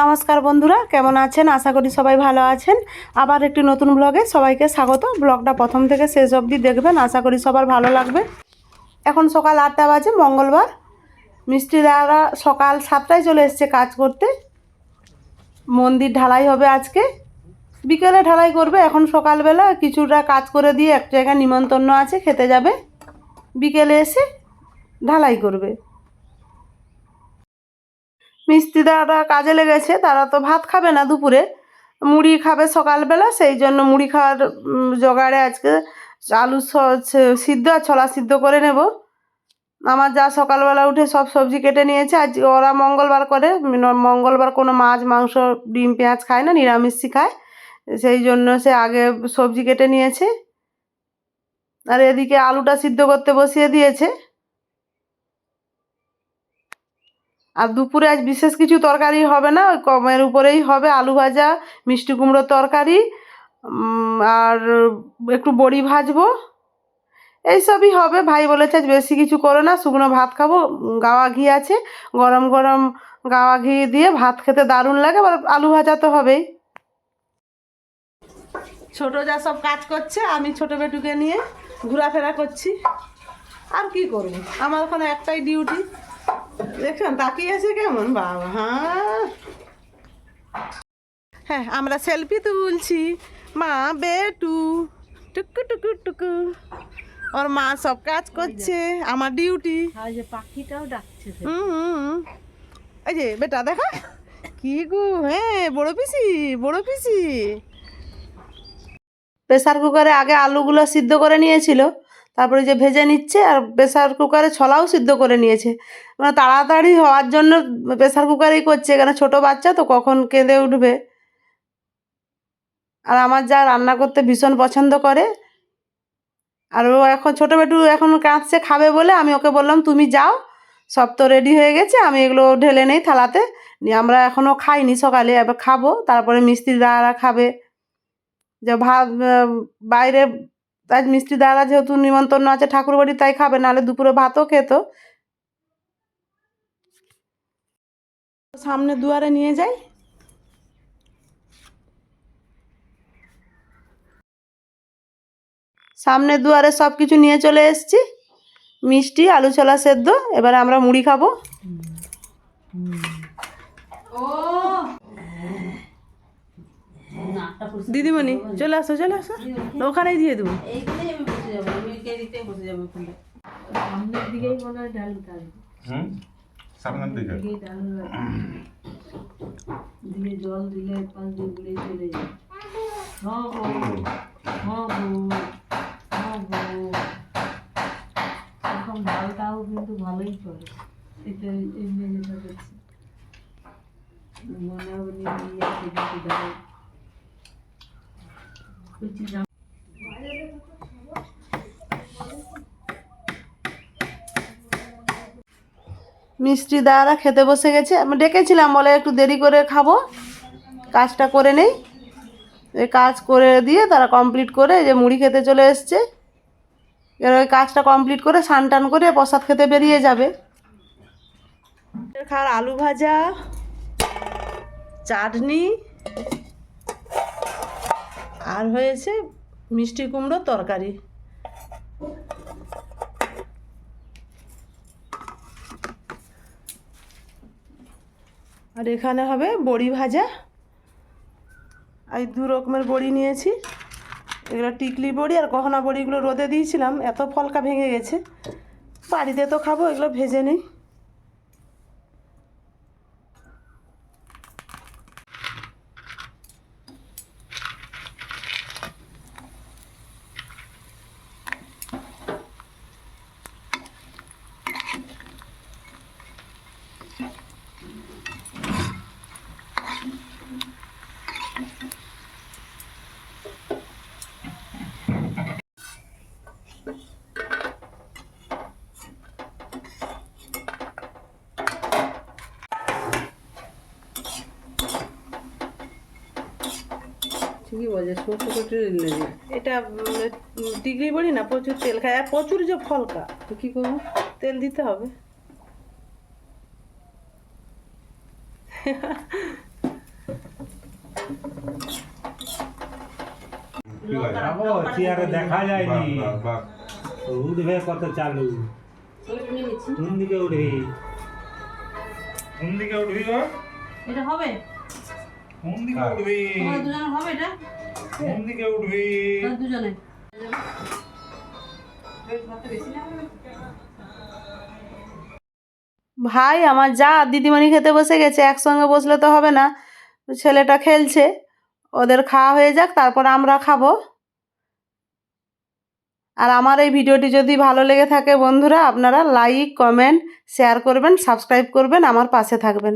নমস্কার বন্ধুরা, কেমন আছেন? আশা করি সবাই ভালো আছেন। আবার একটি নতুন ব্লগে সবাইকে স্বাগত। ব্লগটা প্রথম থেকে শেষ অবধি দেখবেন, আশা করি সবার ভালো লাগবে। এখন সকাল আটটা বাজে, মঙ্গলবার। মিষ্টি মিস্ত্রিরা সকাল সাতটায় চলে এসছে কাজ করতে। মন্দির ঢালাই হবে আজকে। বিকেলে ঢালাই করবে, এখন সকালবেলা কিছুটা কাজ করে দিয়ে এক জায়গায় নিমন্ত্রণ আছে, খেতে যাবে। বিকেলে এসে ঢালাই করবে। মিস্ত্রিদারা কাজে লেগেছে, তারা তো ভাত খাবে না দুপুরে। মুড়ি খাবে সকালবেলা, সেই জন্য মুড়ি খাওয়ার জোগাড়ে আজকে আলু সিদ্ধ আর ছোলা সিদ্ধ করে নেব। আমার যা সকালবেলা উঠে সব সবজি কেটে নিয়েছে, আজ ওরা মঙ্গলবার করে মঙ্গলবার কোনো মাছ, মাংস, ডিম, পেঁয়াজ খায় না, নিরামিষই খায়। সেই জন্য সে আগে সবজি কেটে নিয়েছে। আর এদিকে আলুটা সিদ্ধ করতে বসিয়ে দিয়েছে। আর দুপুরে আজ বিশেষ কিছু তরকারি হবে না, ওই কমের উপরেই হবে আলু ভাজা, মিষ্টি কুমড়োর তরকারি আর একটু বড়ি ভাজবো। এইসবই হবে, ভাই বলেছে আজ বেশি কিছু করো না, শুকনো ভাত খাব, গাওয়া ঘি আছে, গরম গরম গাওয়া ঘি দিয়ে ভাত খেতে দারুণ লাগে, আবার আলু ভাজা তো হবেই। ছোট যা সব কাজ করছে, আমি ছোট বেটুকে নিয়ে ঘোরাফেরা করছি, আর কি করব? আমার ওখানে একটাই ডিউটি দেখছেন তাকিয়ে আছে কেমন? বাবা হ্যাঁ। হ্যাঁ আমরা সেলফি তুলছি। মা বেটু টুকু টুকু টুকু। ওর মা সব কাজ করছে আমার ডিউটি। পাখিটাও ডাকছে হুম হুম। এই যে বেটা দেখা। কি গো হ্যাঁ বড় পিসি বড় পিসি। প্রেসার কুকারে আগে আলুগুলো সিদ্ধ করে নিয়েছিল। তারপরে যে ভেজে নিচ্ছে আর প্রেসার কুকারে ছলাও সিদ্ধ করে নিয়েছে। মানে তাড়াতাড়ি হওয়ার জন্য প্রেশার কুকারেই করছে, কেন ছোট বাচ্চা তো কখন কেঁদে উঠবে? আর আমার যা রান্না করতে ভীষণ পছন্দ করে। আর ও এখন ছোটো বেটু এখন কাঁদছে, খাবে বলে আমি ওকে বললাম, তুমি যাও, সব তো রেডি হয়ে গেছে, আমি এগুলো ঢেলে নেই থালাতে। নিয়ে আমরা এখনও খাইনি সকালে, এবার খাব, তারপরে মিস্ত্রি দাদারা খাবে। যে ভাত বাইরে আজ মিষ্টি দাদা যেহেতু নিমন্ত্রণ আছে ঠাকুর বাড়ি তাই খাবে, নাহলে দুপুরে ভাতও খেত। সামনে দুয়ারে নিয়ে যাই। সামনে দুয়ারে সব কিছু নিয়ে চলে এসেছি। মিষ্টি, আলু ছোলা সেদ্ধ, এবারে আমরা মুড়ি খাব। নাকটা দিদিমণি চলে আসো চলে আসো। ওখানেই দিয়ে দেবো। আমি বসে যাব আমি ক্যারিতে যাব ওখানে সামনের মনে হয় দিকে? ডাল দিয়ে জল দিলে পাঁচ দিয়ে উড়ে চলে যায়। হ্যাঁ হ্যাঁ হ্যাঁ এখন ডালটাও কিন্তু ভালোই করে এটা এমনি যেটা করছে মনে হবে নিয়ে নিয়ে আসে কিছু ডাল মিষ্টি দাদারা খেতে বসে গেছে। আমি ডেকেছিলাম, বলে একটু দেরি করে খাব। কাজটা করে নেই। কাজ করে দিয়ে তারা কমপ্লিট করে যে মুড়ি খেতে চলে এসছে। এবার ওই কাজটা কমপ্লিট করে স্নান টান করে প্রসাদ খেতে বেরিয়ে যাবে। খাওয়ার আলু ভাজা, চাটনি আর হয়েছে মিষ্টি কুমড়োর তরকারি। আর এখানে হবে বড়ি ভাজা। আর দু রকমের বড়ি নিয়েছি। এগুলো টিকলি বড়ি আর গহনা বড়িগুলো রোদে দিয়েছিলাম, এত ফলকা ভেঙে গেছে। বাড়িতে তো খাব, এগুলো ভেজে নিই। কী বলে সরষে কচুর নেবে এটা ডিগ্রি বলি না প্রচুর তেল খায়। আর প্রচুর যে ফলকা তো কী করব? তেল দিতে হবে। দেখা যায়নি। উঠবে কত চালু? কোন দিকে উঠবি? কোন দিকে উঠবি এটা হবে? কোন দিকে হ্যাঁ। উঠবি? দুজনের হবে এটা? কোন দিকে উঠবি? দুজনে। ভাতটা বেশি না ভাই আমার যা দিদিমণি খেতে বসে গেছে একসঙ্গে বসলে তো হবে না। ছেলেটা খেলছে ওদের খাওয়া হয়ে যাক তারপর আমরা খাব। আর আমার এই ভিডিওটি যদি ভালো লেগে থাকে বন্ধুরা আপনারা লাইক কমেন্ট শেয়ার করবেন সাবস্ক্রাইব করবেন আমার পাশে থাকবেন।